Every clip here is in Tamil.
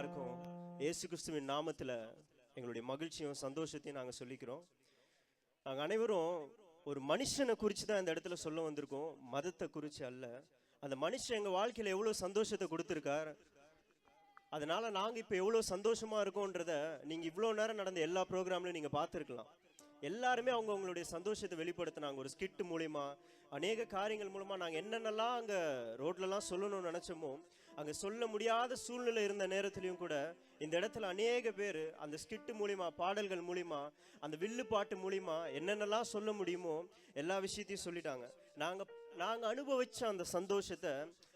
எல்லாருக்கும் இயேசு கிறிஸ்துவின் நாமத்தில் எங்களுடைய மகிழ்ச்சியும் சந்தோஷத்தையும் நாங்கள் சொல்லிக்கிறோம். நாங்கள் அனைவரும் ஒரு மனுஷனை குறித்து தான் இந்த இடத்துல சொல்ல வந்திருக்கோம். மதத்தை குறித்து அல்ல. அந்த மனுஷன் எங்கள் வாழ்க்கையில் எவ்வளோ சந்தோஷத்தை கொடுத்துருக்கார்? அதனால் நாங்கள் இப்போ எவ்வளோ சந்தோஷமாக இருக்கோன்றத நீங்கள் இவ்வளோ நேரம் நடந்த எல்லா ப்ரோக்ராம்லையும் நீங்கள் பார்த்துருக்கலாம். எல்லாருமே அவங்க அவங்களுடைய சந்தோஷத்தை வெளிப்படுத்தினாங்க. ஒரு ஸ்கிட் மூலிமா அநேக காரியங்கள் மூலமாக நாங்கள் என்னென்னலாம் அங்கே ரோட்லலாம் சொல்லணும்னு நினச்சோமோ அங்கே சொல்ல முடியாத சூழ்நிலை இருந்த நேரத்துலையும் கூட இந்த இடத்துல அநேக பேர் அந்த ஸ்கிட்டு மூலிமா பாடல்கள் மூலிமா அந்த வில்லு பாட்டு மூலிமா என்னென்னலாம் சொல்ல முடியுமோ எல்லா விஷயத்தையும் சொல்லிட்டாங்க. நாங்கள் நாங்கள் அனுபவித்த அந்த சந்தோஷத்தை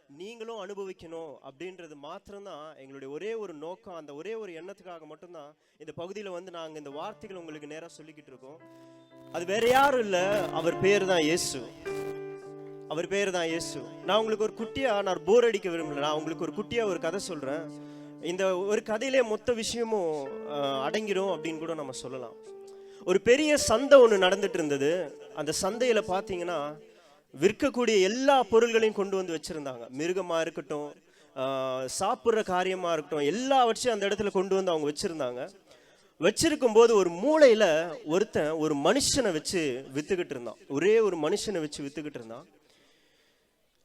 நீங்களும் அனுபவிக்கணும் அப்படின்றது மாத்திரம்தான் எங்களுடைய ஒரே ஒரு நோக்கம் அந்த ஒரே ஒரு எண்ணத்துக்காக மட்டும்தான் இந்த பகுதியில் வந்து நாங்கள் இந்த வார்த்தைகள் உங்களுக்கு நேராக சொல்லிக்கிட்டு இருக்கோம். அது வேற யாரும் இல்லை. அவர் பேர் தான் இயேசு. அவர் பேர் தான் இயேசு. நான் உங்களுக்கு ஒரு குட்டியா நான் போர் அடிக்க விரும்பல. நான் உங்களுக்கு ஒரு குட்டியா ஒரு கதை சொல்றேன். இந்த ஒரு கதையிலே மொத்த விஷயமும் அடங்கிடும் அப்படின்னு கூட நம்ம சொல்லலாம். ஒரு பெரிய சந்தை ஒன்று நடந்துட்டு இருந்தது. அந்த சந்தையில பார்த்தீங்கன்னா விற்கக்கூடிய எல்லா பொருள்களையும் கொண்டு வந்து வச்சுருந்தாங்க. மிருகமாக இருக்கட்டும் சாப்பிட்ற காரியமாக இருக்கட்டும் எல்லாவற்றையும் அந்த இடத்துல கொண்டு வந்து அவங்க வச்சுருந்தாங்க. வச்சிருக்கும் போது ஒரு மூளையில் ஒருத்தன் ஒரு மனுஷனை வச்சு விற்றுக்கிட்டு இருந்தான். ஒரே ஒரு மனுஷனை வச்சு விற்றுக்கிட்டு இருந்தான்.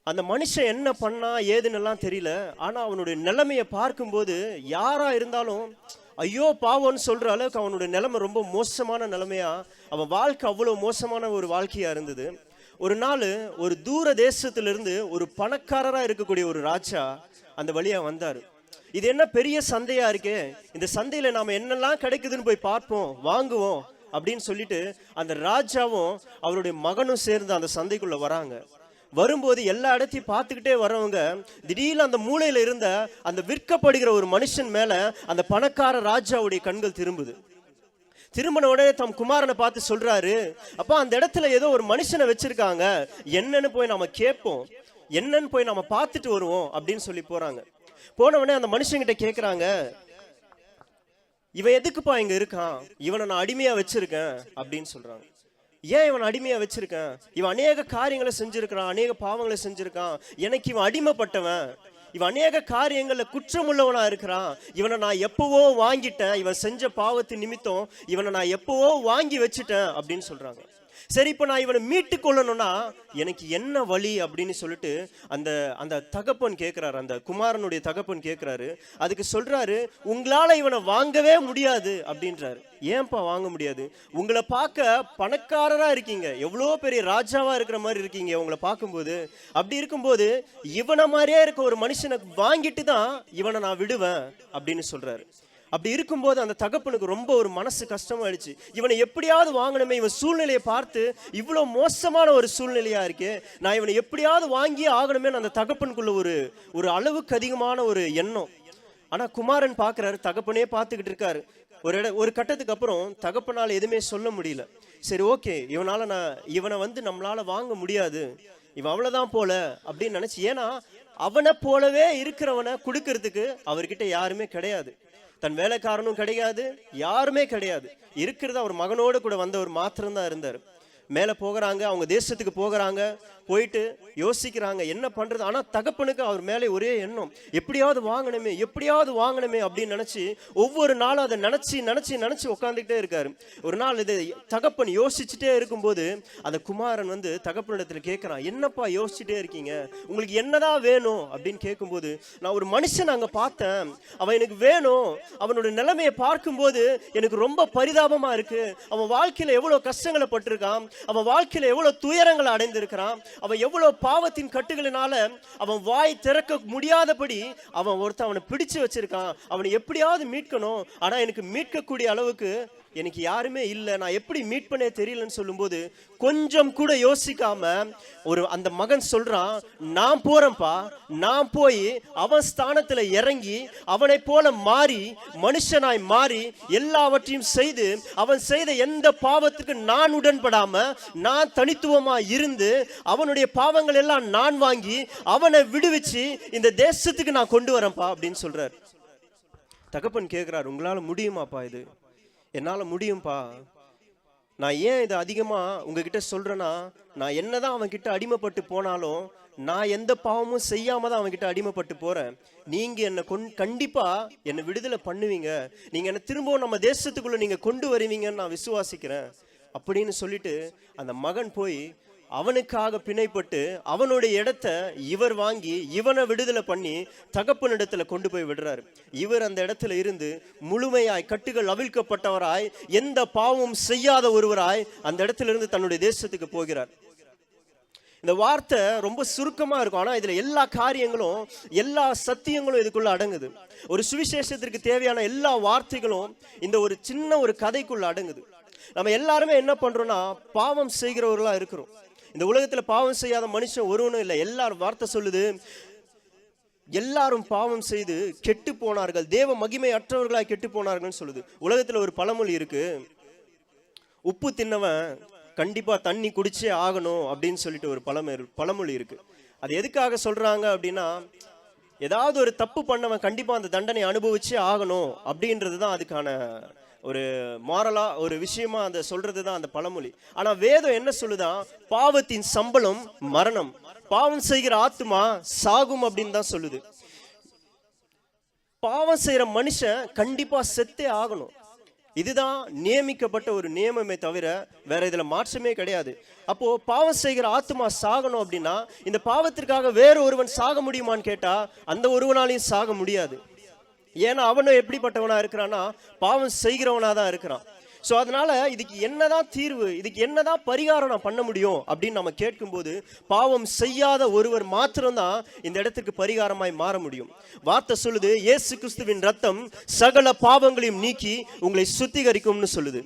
அந்த மனுஷன் என்ன பண்ணா ஏதுன்னெல்லாம் தெரியல. ஆனால் அவனுடைய நிலைமையை பார்க்கும்போது யாராக இருந்தாலும் ஐயோ பாவம்னு சொல்கிற அளவுக்கு அவனுடைய நிலைமை ரொம்ப மோசமான நிலைமையாக அவன் வாழ்க்கை அவ்வளோ மோசமான ஒரு வாழ்க்கையாக இருந்தது. ஒரு நாள் ஒரு தூர தேசத்திலிருந்து ஒரு பணக்காரராக இருக்கக்கூடிய ஒரு ராஜா அந்த வழியாக வந்தார். இது என்ன பெரிய சந்தையா இருக்கே? இந்த சந்தையில நாம என்னெல்லாம் கிடைக்குதுன்னு போய் பார்ப்போம் வாங்குவோம் அப்படின்னு சொல்லிட்டு அந்த ராஜாவும் அவருடைய மகனும் சேர்ந்து அந்த சந்தைக்குள்ள வராங்க. வரும்போது எல்லா இடத்தையும் பார்த்துக்கிட்டே வரவங்க திடீர்னு அந்த மூலையில இருந்த அந்த விற்கப்படுகிற ஒரு மனுஷன் மேல அந்த பணக்கார ராஜாவுடைய கண்கள் திரும்புது. திரும்பின உடனே தம் குமாரனை பார்த்து சொல்றாரு அப்பா அந்த இடத்துல ஏதோ ஒரு மனுஷனை வச்சிருக்காங்க. என்னன்னு போய் நாம கேட்போம். என்னன்னு போய் நாம பார்த்துட்டு வருவோம் அப்படின்னு சொல்லி போறாங்க. போன உடனே அந்த மனுஷங்கிட்ட கேட்குறாங்க இவன் எதுக்குப்பா இங்க இருக்கான்? இவனை நான் அடிமையா வச்சிருக்கேன் அப்படின்னு சொல்றாங்க. ஏன் இவன் அடிமையா வச்சிருக்கேன்? இவன் அநேக காரியங்களை செஞ்சிருக்கிறான் அநேக பாவங்களை செஞ்சிருக்கான். எனக்கு இவன் அடிமைப்பட்டவன். இவன் அநேக காரியங்கள்ல குற்றமுள்ளவனா இருக்கிறான். இவனை நான் எப்பவோ வாங்கிட்டேன். இவன் செஞ்ச பாவத்தின் நிமித்தம் இவனை நான் எப்பவோ வாங்கி வச்சுட்டேன் அப்படின்னு சொல்றாங்க. சரி இப்போ நான் இவனை மீட்டு கொள்ளணும்னா எனக்கு என்ன வழி அப்படின்னு சொல்லிட்டு அந்த அந்த தகப்பன் கேட்குறாரு அந்த குமாரனுடைய தகப்பன் கேட்குறாரு அதுக்கு சொல்கிறாரு உங்களால் இவனை வாங்கவே முடியாது அப்படின்றாரு. ஏன்பா வாங்க முடியாது? உங்களை பார்க்க பணக்காரராக இருக்கீங்க. எவ்வளோ பெரிய ராஜாவாக இருக்கிற மாதிரி இருக்கீங்க உங்களை பார்க்கும்போது. அப்படி இருக்கும்போது இவனை மாதிரியே இருக்க ஒரு மனுஷனை வாங்கிட்டு தான் இவனை நான் விடுவேன் அப்படின்னு சொல்கிறாரு அப்படி இருக்கும்போது அந்த தகப்பனுக்கு ரொம்ப ஒரு மனசு கஷ்டமாயிடுச்சு. இவனை எப்படியாவது வாங்கணுமே இவன் சூழ்நிலையை பார்த்து இவ்வளோ மோசமான ஒரு சூழ்நிலையாக இருக்கு நான் இவனை எப்படியாவது வாங்கியே ஆகணுமே அந்த தகப்பனுக்குள்ள ஒரு ஒரு அளவுக்கு அதிகமான ஒரு எண்ணம். ஆனால் குமாரன் பார்க்குறாரு தகப்பனே பார்த்துக்கிட்டு இருக்காரு. ஒரு இட ஒரு கட்டத்துக்கு அப்புறம் தகப்பனால் எதுவுமே சொல்ல முடியல. சரி ஓகே இவனால் நான் இவனை வந்து நம்மளால் வாங்க முடியாது. இவன் அவ்வளோதான் போல அப்படின்னு நினச்சி ஏன்னா அவனை போலவே இருக்கிறவனை கொடுக்கறதுக்கு அவர்கிட்ட யாருமே கிடையாது. தன் வேலைக்காரனும் கிடையாது யாருமே கிடையாது. இருக்கிறது அவர் மகனோடு கூட வந்தவர் மாத்திரம்தான் இருந்தார். மேலே போகிறாங்க அவங்க தேசத்துக்கு போகிறாங்க போயிட்டு யோசிக்கிறாங்க என்ன பண்ணுறது ஆனால் தகப்பனுக்கு அவர் மேலே ஒரே எண்ணம். எப்படியாவது வாங்கணுமே எப்படியாவது வாங்கணுமே அப்படின்னு நினச்சி ஒவ்வொரு நாளும் அதை நினச்சி நினச்சி நினச்சி உட்காந்துக்கிட்டே இருக்கார். ஒரு நாள் இது தகப்பன் யோசிச்சுட்டே இருக்கும்போது அந்த குமாரன் வந்து தகப்பனிடத்தில் கேட்குறான் என்னப்பா யோசிச்சுட்டே இருக்கீங்க? உங்களுக்கு என்னதான் வேணும்? அப்படின்னு கேட்கும்போது நான் ஒரு மனுஷன் அங்கே பார்த்தேன். அவன் எனக்கு வேணும். அவனோட நிலைமையை பார்க்கும்போது எனக்கு ரொம்ப பரிதாபமாக இருக்குது அவன் வாழ்க்கையில் எவ்வளோ கஷ்டங்களை பட்டிருக்கான். அவன் வாழ்க்கையில் எவ்வளோ துயரங்களை அடைந்திருக்கிறான். அவன் எவ்வளவு பாவத்தின் கட்டுகளினால அவன் வாய் திறக்க முடியாதபடி அவன் ஒருத்தன் அவனை பிடிச்சு வச்சிருக்கான். அவனை எப்படியாவது மீட்கணும். ஆனா எனக்கு மீட்கக்கூடிய அளவுக்கு எனக்கு யாருமே இல்லை நான் எப்படி மீட் பண்ணே தெரியலன்னு சொல்லும்போது கொஞ்சம் கூட யோசிக்காம ஒரு அந்த மகன் சொல்றான் நான் போறேன்ப்பா நான் போய் அவன் ஸ்தானத்துல இறங்கி அவனை போல மாறி மனுஷனாய் மாறி எல்லாவற்றையும் செய்து அவன் செய்த எந்த பாவத்துக்கு நான் உடன்படாம நான் தனித்துவமா இருந்து அவனுடைய பாவங்கள் எல்லாம் நான் வாங்கி அவனை விடுவிச்சு இந்த தேசத்துக்கு நான் கொண்டு வரேன்ப்பா அப்படின்னு சொல்றார். தகப்பன் கேட்கிறார் உங்களால முடியுமாப்பா இது? என்னால் முடியும்ப்பா நான் ஏன் இதை அதிகமாக உங்ககிட்ட சொல்கிறேன்னா நான் என்னதான் அவன் அவன்கிட்ட அடிமைப்பட்டு போனாலும் நான் எந்த பாவமும் செய்யாமல் தான் அவன் கிட்ட அடிமைப்பட்டு போகிறேன் நீங்கள் என்னை கொண் கண்டிப்பாக என்னை விடுதலை பண்ணுவீங்க. நீங்கள் என்னை திரும்பவும் நம்ம தேசத்துக்குள்ளே நீங்கள் கொண்டு வருவீங்கன்னு நான் விசுவாசிக்கிறேன். அப்படின்னு சொல்லிட்டு அந்த மகன் போய் அவனுக்காக பிணைப்பட்டு அவனுடைய இடத்த இவர் வாங்கி இவனை விடுதலை பண்ணி தகப்பனிடத்துல கொண்டு போய் விடுறாரு. இவர் அந்த இடத்துல இருந்து முழுமையாய் கட்டுகள் அவிழ்க்கப்பட்டவராய் எந்த பாவமும் செய்யாத ஒருவராய் அந்த இடத்துல இருந்து தன்னுடைய தேசத்துக்கு போகிறார். இந்த வார்த்தை ரொம்ப சுருக்கமா இருக்கும். ஆனா இதுல எல்லா காரியங்களும் எல்லா சத்தியங்களும் இதுக்குள்ள அடங்குது. ஒரு சுவிசேஷத்திற்கு தேவையான எல்லா வார்த்தைகளும் இந்த ஒரு சின்ன ஒரு கதைக்குள்ள அடங்குது. நம்ம எல்லாருமே என்ன பண்றோம்னா பாவம் செய்கிறவர்களா இருக்கிறோம். இந்த உலகத்தில் பாவம் செய்யாத மனுஷன் ஒருவனும் இல்லை. எல்லாரும் வார்த்தை சொல்லுது. எல்லாரும் பாவம் செய்து கெட்டு போனார்கள். தேவ மகிமை அற்றவர்களாக கெட்டு போனார்கள்னு சொல்லுது. உலகத்தில் ஒரு பழமொழி இருக்கு. உப்பு தின்னவன் கண்டிப்பாக தண்ணி குடிச்சே ஆகணும் அப்படின்னு சொல்லிட்டு ஒரு பழமொழி பழமொழி இருக்கு. அது எதுக்காக சொல்றாங்க அப்படின்னா ஏதாவது ஒரு தப்பு பண்ணவன் கண்டிப்பாக அந்த தண்டனை அனுபவிச்சே ஆகணும் அப்படின்றது தான் அதுக்கான ஒரு மாரலாக ஒரு விஷயமா அந்த சொல்றது தான் அந்த பழமொழி. ஆனா வேதம் என்ன சொல்லுதான் பாவத்தின் சம்பளம் மரணம். பாவம் செய்கிற ஆத்துமா சாகும் அப்படின்னு தான் சொல்லுது. பாவம் செய்யற மனுஷன் கண்டிப்பா செத்தே ஆகணும். இதுதான் நியமிக்கப்பட்ட ஒரு நியமமே தவிர வேற இதுல மாற்றமே கிடையாது. அப்போ பாவம் செய்கிற ஆத்மா சாகணும் அப்படின்னா இந்த பாவத்திற்காக வேற ஒருவன் சாக முடியுமான்னு கேட்டா அந்த ஒருவனாலையும் சாக முடியாது. ஏன்னா அவனும் எப்படிப்பட்டவனா இருக்கிறான்னா பாவம் செய்கிறவனா தான் இருக்கிறான். ஸோ அதனால இதுக்கு என்னதான் தீர்வு இதுக்கு என்னதான் பரிகாரம் நான் பண்ண முடியும் அப்படின்னு நம்ம கேட்கும்போது பாவம் செய்யாத ஒருவர் மாத்திரம்தான் இந்த இடத்துக்கு பரிகாரமாய் மாற முடியும். வார்த்தை சொல்லுது இயேசு கிறிஸ்துவின் ரத்தம் சகல பாவங்களையும் நீக்கி உங்களை சுத்திகரிக்கும்னு சொல்லுது.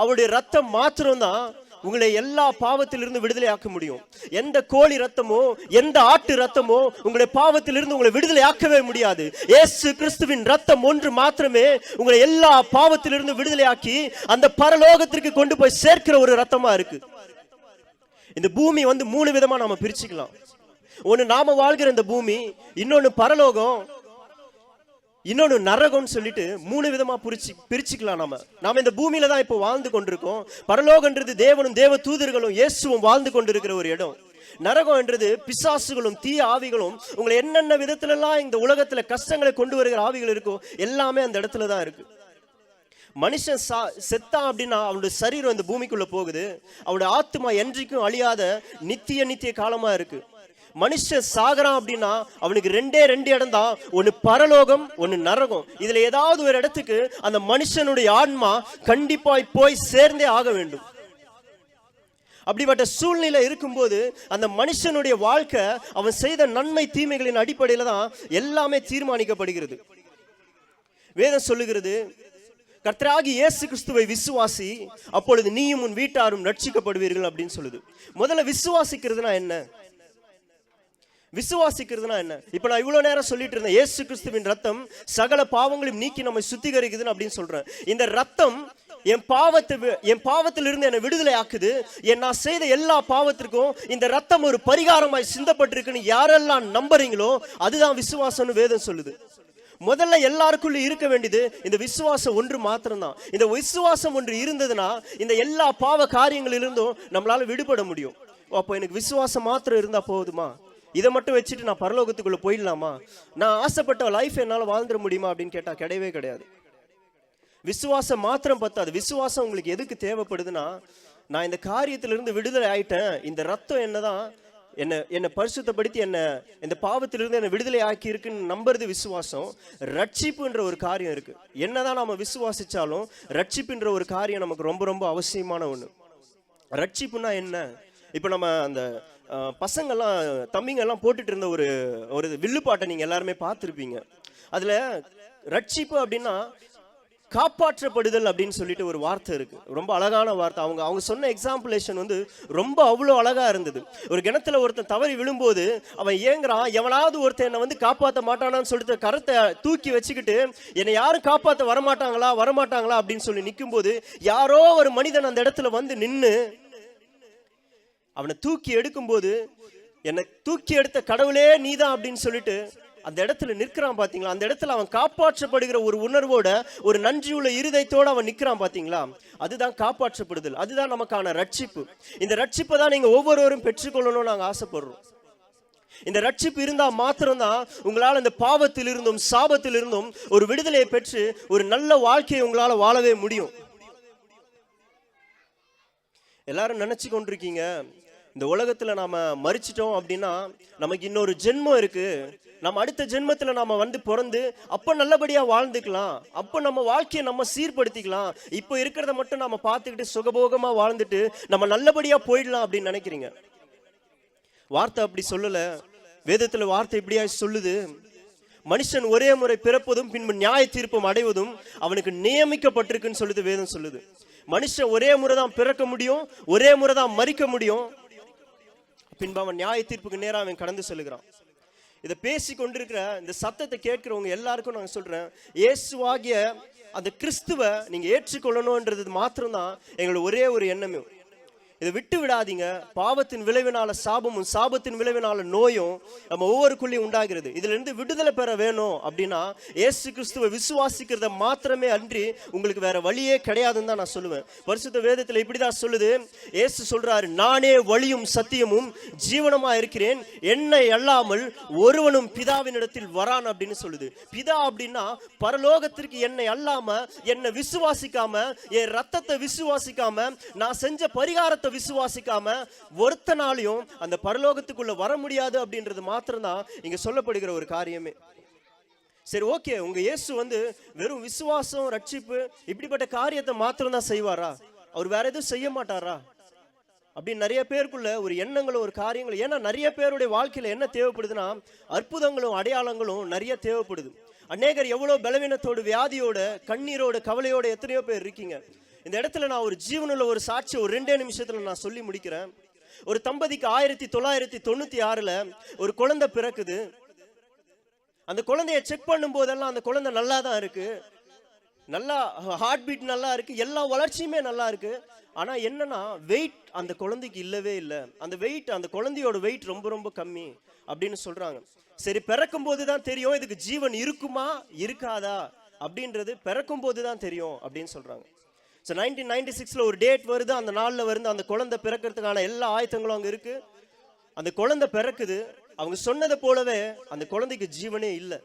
அவருடைய ரத்தம் மாத்திரம்தான் உங்களை எல்லா பாவத்திலிருந்து விடுதலை ஆக்க முடியும். எந்த கோழி ரத்தமோ எந்த ஆட்டு ரத்தமோ உங்களை பாவத்திலிருந்து உங்களை விடுதலை ஆக்கவே முடியாது. ஏசு கிறிஸ்துவின் ரத்தம் ஒன்று மாத்திரமே உங்களை எல்லா பாவத்திலிருந்து விடுதலை ஆக்கி அந்த பரலோகத்திற்கு கொண்டு போய் சேர்க்கிற ஒரு ரத்தமா இருக்கு. இந்த பூமி வந்து மூணு விதமா நாம பிரிச்சுக்கலாம். ஒன்னு நாம வாழ்கிற இந்த பூமி இன்னொன்னு பரலோகம் இன்னொன்று நரகம்னு சொல்லிட்டு மூணு விதமாக பிரிச்சு பிரிச்சுக்கலாம் நாம. நாம இந்த பூமியில தான் இப்போ வாழ்ந்து கொண்டிருக்கோம். பரலோகன்றது தேவனும் தேவ தூதர்களும் இயேசுவும் வாழ்ந்து கொண்டிருக்கிற ஒரு இடம். நரகம் என்றது பிசாசுகளும் தீய ஆவிகளும் உங்களை என்னென்ன விதத்துலலாம் இந்த உலகத்துல கஷ்டங்களை கொண்டு வருகிற ஆவிகள் இருக்கோ எல்லாமே அந்த இடத்துல தான் இருக்கு. மனுஷன் சா செத்தான் அப்படின்னா அவனுடைய சரீரம் இந்த பூமிக்குள்ள போகுது. அவனுடைய ஆத்மா என்றைக்கும் அழியாத நித்திய நித்திய காலமா இருக்கு. மனுஷன் சாகிறான் அப்படின்னா அவனுக்கு ரெண்டே ரெண்டு இடம் தான். ஒன்று பரலோகம் ஒன்று நரகம். இதுல ஏதாவது ஒரு இடத்துக்கு அந்த மனுஷனுடைய ஆன்மா கண்டிப்பாய் போய் சேர்ந்தே ஆக வேண்டும். அப்படிப்பட்ட சூழ்நிலை இருக்கும்போது அந்த மனுஷனுடைய வாழ்க்கை அவன் செய்த நன்மை தீமைகளின் அடிப்படையில தான் எல்லாமே தீர்மானிக்கப்படுகிறது. வேதம் சொல்லுகிறது கர்த்தராகி இயேசு கிறிஸ்துவை விசுவாசி அப்பொழுது நீயும் உன் வீட்டாரும் ரட்சிக்கப்படுவீர்கள் அப்படின்னு சொல்லுது. முதல்ல விசுவாசிக்கிறதுனா என்ன? விசுவாசிக்கிறதுனா என்ன? இப்போ நான் இவ்வளோ நேரம் சொல்லிட்டு இருந்தேன் ஏசு கிறிஸ்துவின் ரத்தம் சகல பாவங்களையும் நீக்கி நம்மை சுத்திகரிக்குதுன்னு அப்படின்னு சொல்றேன். இந்த ரத்தம் என் பாவத்தை வி- என் பாவத்திலிருந்து என்னை விடுதலை ஆக்குது. என் நான் செய்த எல்லா பாவத்திற்கும் இந்த ரத்தம் ஒரு பரிகாரமாய் சிந்தப்பட்டிருக்குன்னு யாரெல்லாம் நம்புறீங்களோ அதுதான் விசுவாசம்னு வேதம் சொல்லுது. முதல்ல எல்லாருக்குள்ள இருக்க வேண்டியது இந்த விசுவாசம் ஒன்று மாத்திரம்தான். இந்த விசுவாசம் ஒன்று இருந்ததுன்னா இந்த எல்லா பாவ காரியங்களிலிருந்தும் நம்மளால விடுபட முடியும். அப்போ எனக்கு விசுவாசம் மாத்திரம் இருந்தா போதுமா? இதை மட்டும் வச்சுட்டு நான் பரலோகத்துக்குள்ள போயிடலாமா? நான் ஆசைப்பட்ட லைஃப் என்னால் வாழ்ந்துட முடியுமா அப்படின்னு கேட்டால் கிடையவே கிடையாது. விசுவாசம் மாத்திரம் பத்தாது. விசுவாசம் உங்களுக்கு எதுக்கு தேவைப்படுதுன்னா நான் இந்த காரியத்திலிருந்து விடுதலை ஆயிட்டேன். இந்த ரத்தம் என்னதான் என்னை என்னை பரிசுத்தப்படுத்தி என்ன இந்த பாவத்திலிருந்து என்னை விடுதலை ஆக்கி இருக்குன்னு நம்புறது விசுவாசம். ரட்சிப்புன்ற ஒரு காரியம் இருக்கு. என்னதான் நாம விசுவாசிச்சாலும் ரட்சிப்புன்ற ஒரு காரியம் நமக்கு ரொம்ப ரொம்ப அவசியமான ஒன்று ரட்சிப்புனா என்ன? இப்போ நம்ம அந்த பசங்கள்லாம் தம்பிங்கெல்லாம் போட்டுட்டு இருந்த ஒரு ஒரு வில்லுப்பாட்டை நீங்கள் எல்லாருமே பார்த்துருப்பீங்க. அதில் ரட்சிப்பு அப்படின்னா காப்பாற்றப்படுதல் அப்படின்னு சொல்லிட்டு ஒரு வார்த்தை இருக்கு. ரொம்ப அழகான வார்த்தை. அவங்க அவங்க சொன்ன எக்ஸாம்பிளேஷன் வந்து ரொம்ப அவ்வளோ அழகா இருந்தது. ஒரு கிணத்துல ஒருத்தன் தவறி விழும்போது அவன் ஏங்குறான் எவனாவது ஒருத்தன் என்னை வந்து காப்பாற்ற மாட்டானான்னு சொல்லிட்டு கரத்தை தூக்கி வச்சுக்கிட்டு என்னை யாரும் காப்பாற்ற வரமாட்டாங்களா? வரமாட்டாங்களா? அப்படின்னு சொல்லி நிற்கும்போது யாரோ ஒரு மனிதன் அந்த இடத்துல வந்து நின்று அவனை தூக்கி எடுக்கும்போது என்னை தூக்கி எடுத்த கடவுளே நீதான் அப்படின்னு சொல்லிட்டு அந்த இடத்துல நிற்கிறான் பார்த்தீங்களா அந்த இடத்துல அவன் காப்பாற்றப்படுகிற ஒரு உணர்வோட ஒரு நன்றியுள்ள இருதயத்தோடு அவன் நிற்கிறான் பார்த்தீங்களா அதுதான் காப்பாற்றப்படுதல். அதுதான் நமக்கான ரட்சிப்பு. இந்த ரட்சிப்பை தான் நீங்கள் ஒவ்வொருவரும் பெற்றுக்கொள்ளணும்னு நாங்கள் ஆசைப்படுறோம். இந்த ரட்சிப்பு இருந்தால் மாத்திரம்தான் உங்களால் இந்த பாவத்தில் இருந்தும் சாபத்தில் இருந்தும் ஒரு விடுதலையை பெற்று ஒரு நல்ல வாழ்க்கையை உங்களால் வாழவே முடியும். எல்லாரும் நினச்சி கொண்டிருக்கீங்க இந்த உலகத்துல நாம மறிச்சிட்டோம் அப்படின்னா நமக்கு இன்னொரு ஜென்மம் இருக்கு. நம்ம அடுத்த ஜென்மத்துல நாம வந்து பிறந்து அப்போ நல்லபடியா வாழ்ந்துக்கலாம். அப்ப நம்ம வாழ்க்கையை நம்ம சீர்படுத்திக்கலாம். இப்போ இருக்கிறத மட்டும் நாம பார்த்துக்கிட்டு சுகபோகமா வாழ்ந்துட்டு நம்ம நல்லபடியா போயிடலாம் அப்படின்னு நினைக்கிறீங்க? வார்த்தை அப்படி சொல்லல. வேதத்துல வார்த்தை இப்படியா சொல்லுது. மனுஷன் ஒரே முறை பிறப்பதும் பின்பு நியாய தீர்ப்பும் அடைவதும் அவனுக்கு நியமிக்கப்பட்டிருக்குன்னு சொல்லுது வேதம் சொல்லுது. மனுஷன் ஒரே முறை தான் பிறக்க முடியும் ஒரே முறை தான் மறிக்க முடியும். பின்பு அவன் நியாய தீர்ப்புக்கு நேராக அவன் கடந்து செல்கிறான் இதை பேசி கொண்டிருக்கிற இந்த சத்தத்தை கேட்கிறவங்க எல்லாருக்கும் நான் சொல்கிறேன் இயேசுவாகிய அந்த கிறிஸ்துவ நீங்கள் ஏற்றுக்கொள்ளணுன்றது மாத்திரம்தான் எங்களோட ஒரே ஒரு எண்ணமே. இதை விட்டு விடாதீங்க. பாவத்தின் விளைவினால சாபமும் சாபத்தின் விளைவினால நோயும் நம்ம ஒவ்வொருக்குள்ளேயும் உண்டாகிறது. இதுல இருந்து விடுதலை பெற வேணும் அப்படின்னா ஏசு கிறிஸ்துவை விசுவாசிக்கிறத மாத்திரமே அன்றி உங்களுக்கு வேற வழியே கிடையாதுன்னு தான் நான் சொல்லுவேன். பரிசுத்த வேதத்துல இப்படிதான் சொல்லுது. ஏசு சொல்றாரு நானே வழியும் சத்தியமும் ஜீவனமா இருக்கிறேன். என்னை அல்லாமல் ஒருவனும் பிதாவினிடத்தில் வரான் அப்படின்னு சொல்லுது. பிதா அப்படின்னா பரலோகத்திற்கு என்னை அல்லாம என்னை விசுவாசிக்காம என் ரத்தத்தை விசுவாசிக்காம நான் செஞ்ச பரிகாரத்தை விசுவாசிக்காம ஒருத்தனாலையும் அந்த பரலோகத்துக்குள்ள வர முடியாது அப்படின்றது மாத்திரம்தான் இங்க சொல்லப்படுகிற ஒரு காரியமே. சரி ஓகே உங்க இயேசு வந்து வெறும் விசுவாசம் ரட்சிப்பு இப்படிப்பட்ட காரியத்தை மாத்திரம் தான் செய்வாரா? அவர் வேற எதுவும் செய்ய மாட்டாரா? அப்படின்னு நிறைய பேருக்குள்ள ஒரு எண்ணங்களும் ஒரு காரியங்களும். ஏன்னா நிறைய பேருடைய வாழ்க்கையில என்ன தேவைப்படுதுன்னா அற்புதங்களும் அடையாளங்களும் நிறைய தேவைப்படுது. அநேகர் எவ்வளவு பலவீனத்தோடு வியாதியோட கண்ணீரோட கவலையோட எத்தனையோ பேர் இருக்கீங்க. இந்த இடத்துல நான் ஒரு ஜீவனுள்ள ஒரு சாட்சி ஒரு ரெண்டே நிமிஷத்துல நான் சொல்லி முடிக்கிறேன். ஒரு தம்பதிக்கு ஆயிரத்தி தொள்ளாயிரத்தி தொண்ணூத்தி ஆறுல ஒரு குழந்தை பிறக்குது. அந்த குழந்தைய செக் பண்ணும் போதெல்லாம் அந்த குழந்தை நல்லா தான் இருக்கு. நல்லா ஹார்ட் பீட் நல்லா இருக்கு. எல்லா வளர்ச்சியுமே நல்லா இருக்கு. ஆனா என்னன்னா வெயிட் அந்த குழந்தைக்கு இல்லவே இல்லை. அந்த வெயிட் அந்த குழந்தையோட வெயிட் ரொம்ப ரொம்ப கம்மி அப்படின்னு சொல்றாங்க. சரி பிறக்கும் போது தான் தெரியும் இதுக்கு ஜீவன் இருக்குமா இருக்காதா அப்படின்றது பிறக்கும் போது தான் தெரியும் அப்படின்னு சொல்றாங்க. ஸோ நைன்டீன் நைன்டி சிக்ஸில் ஒரு டேட் வருது அந்த நாளில் வருது அந்த குழந்தை பிறக்கிறதுக்கான எல்லா ஆயத்தங்களும் அங்கே இருக்குது அந்த குழந்தை பிறக்குது அவங்க சொன்னதை போலவே அந்த குழந்தைக்கு ஜீவனே இல்லை.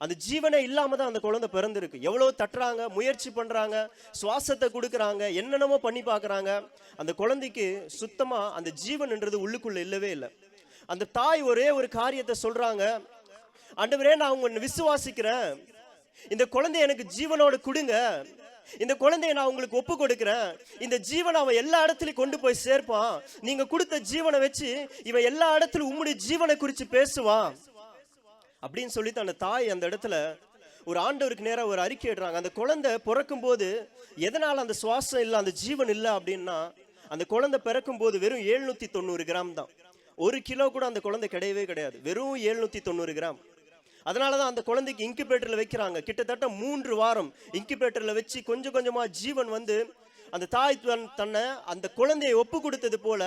அந்த ஜீவனே இல்லாமல் தான் அந்த குழந்தை பிறந்திருக்கு. எவ்வளோ தட்டுறாங்க முயற்சி பண்ணுறாங்க சுவாசத்தை கொடுக்குறாங்க என்னென்னமோ பண்ணி பார்க்குறாங்க. அந்த குழந்தைக்கு சுத்தமாக அந்த ஜீவன்ன்றது உள்ளுக்குள்ளே இல்லவே இல்லை. அந்த தாய் ஒரே ஒரு காரியத்தை சொல்கிறாங்க அண்டவரே நான் உங்களை விசுவாசிக்கிறேன். இந்த குழந்தைய எனக்கு ஜீவனோட கொடுங்க. இந்த குழந்தைய நான் உங்களுக்கு ஒப்பு கொடுக்குறேன். இந்த ஜீவனை அவன் எல்லா இடத்துலயும் கொண்டு போய் சேர்ப்பான். நீங்க கொடுத்த ஜீவனை வச்சு இவன் எல்லா இடத்துலயும் உம்முடைய ஜீவனை குறித்து பேசுவான். அப்படின்னு சொல்லி அந்த தாய் அந்த இடத்துல ஒரு ஆண்டவருக்கு நேரா ஒரு அறிக்கை இடுறாங்க. அந்த குழந்தை பிறக்கும் போது எதனால அந்த சுவாசம் இல்லை அந்த ஜீவன் இல்லை அப்படின்னா அந்த குழந்தை பிறக்கும் போது வெறும் எழுநூத்தி தொண்ணூறு கிராம் தான். ஒரு கிலோ கூட அந்த குழந்தை கிடையவே கிடையாது. வெறும் எழுநூத்தி தொண்ணூறு கிராம். அதனால தான் அந்த குழந்தைக்கு இன்குபேட்டரில் வைக்கிறாங்க. கிட்டத்தட்ட மூன்று வாரம் இன்குபேட்டரில் வச்சு கொஞ்சம் கொஞ்சமாக ஜீவன் வந்து அந்த தாய் தன்னை அந்த குழந்தையை ஒப்பு கொடுத்தது போல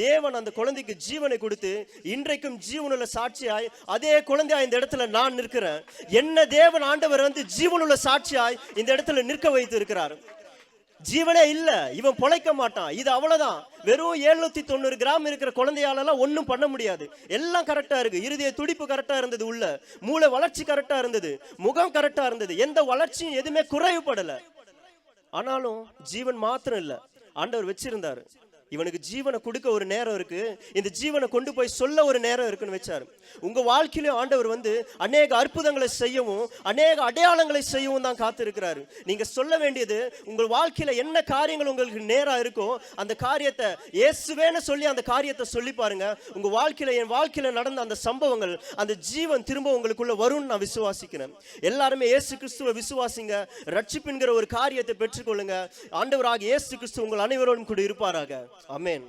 தேவன் அந்த குழந்தைக்கு ஜீவனை கொடுத்து இன்றைக்கும் ஜீவனுள்ள சாட்சியாய் அதே குழந்தையா இந்த இடத்துல நான் நிற்கிறேன். என்ன தேவன் ஆண்டவர் வந்து ஜீவனுள்ள சாட்சியாய் இந்த இடத்துல நிற்க வைத்து இருக்கிறார் ஜீவனே இல்ல. இவன் பொழைக்க மாட்டான். இது அவ்வளவுதான். வெறும் எழுநூத்தி தொண்ணூறு கிராம் இருக்கிற குழந்தையாலலாம் ஒன்றும் பண்ண முடியாது. எல்லாம் கரெக்டா இருக்கு. இருதய துடிப்பு கரெக்டா இருந்தது உள்ள. மூளை வளர்ச்சி கரெக்டா இருந்தது. முகம் கரெக்டா இருந்தது. எந்த வளர்ச்சியும் எதுவுமே குறைவுபடல. ஆனாலும் ஜீவன் மாத்திரம் இல்ல. ஆண்டவர் வச்சிருந்தாரு. இவனுக்கு ஜீவனை கொடுக்க ஒரு நேரம் இருக்கு. இந்த ஜீவனை கொண்டு போய் சொல்ல ஒரு நேரம் இருக்குன்னு வச்சாரு. உங்க வாழ்க்கையிலும் ஆண்டவர் வந்து அநேக அற்புதங்களை செய்யவும் அநேக அடையாளங்களை செய்யவும் தான் காத்திருக்கிறாரு. நீங்க சொல்ல வேண்டியது உங்கள் வாழ்க்கையில என்ன காரியங்கள் உங்களுக்கு நேரா இருக்கோ அந்த காரியத்தை இயேசுவேன்னு சொல்லி அந்த காரியத்தை சொல்லி பாருங்க. உங்க வாழ்க்கையில என் வாழ்க்கையில நடந்த அந்த சம்பவங்கள் அந்த ஜீவன் திரும்ப உங்களுக்குள்ள வரும்னு நான் விசுவாசிக்கிறேன். எல்லாருமே இயேசு கிறிஸ்துவை விசுவாசிங்க. ரட்சிப்புங்கிற ஒரு காரியத்தை பெற்றுக்கொள்ளுங்க. ஆண்டவராக இயேசு கிறிஸ்து உங்கள் அனைவரோடும் கூட இருப்பாராக. Amen.